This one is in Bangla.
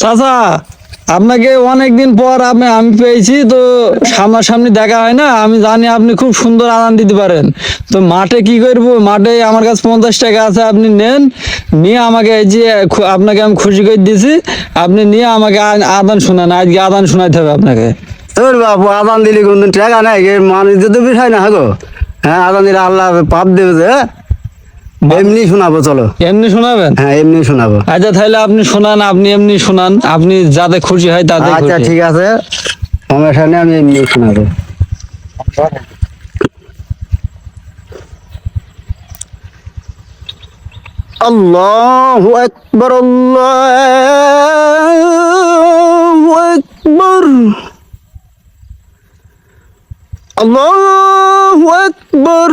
চাচা, আপনাকে অনেকদিন পর আমি আমি পেয়েছি, তো সামনাসামনি দেখা হয় না, আমি জানি আপনি খুব সুন্দর আদান দিতে পারেন। তো মাঠে কি করব? মাঠে আমার কাছে পঞ্চাশ টাকা আছে, আপনি নেন। নিয়ে আমাকে এই যে আপনাকে আমি খুশি করে দিয়েছি। আপনি নিয়ে আমাকে আদান শোনান, আজকে আদান শোনাইতে হবে আপনাকে। তোর বাবু আদান দিলি কোনদিন টাকা নাই মানুষ তো বিষয় না গো হ্যাঁ আদান দিলে আল্লাহ পাপ দেবে যে হ্যাঁ? এমনি শোনাবো চলো। এমনি শোনাবেন? হ্যাঁ এমনি শোনাবো। আচ্ছা তাহলে আপনি শোনান আপনি এমনি শোনান। আপনি যাতে খুশি হয় তাতে আচ্ছা ঠিক আছে। সমস্যা নেই আমি এমনি শোনাবো। আল্লাহু আকবার আল্লাহু আকবার। আল্লাহু আকবার।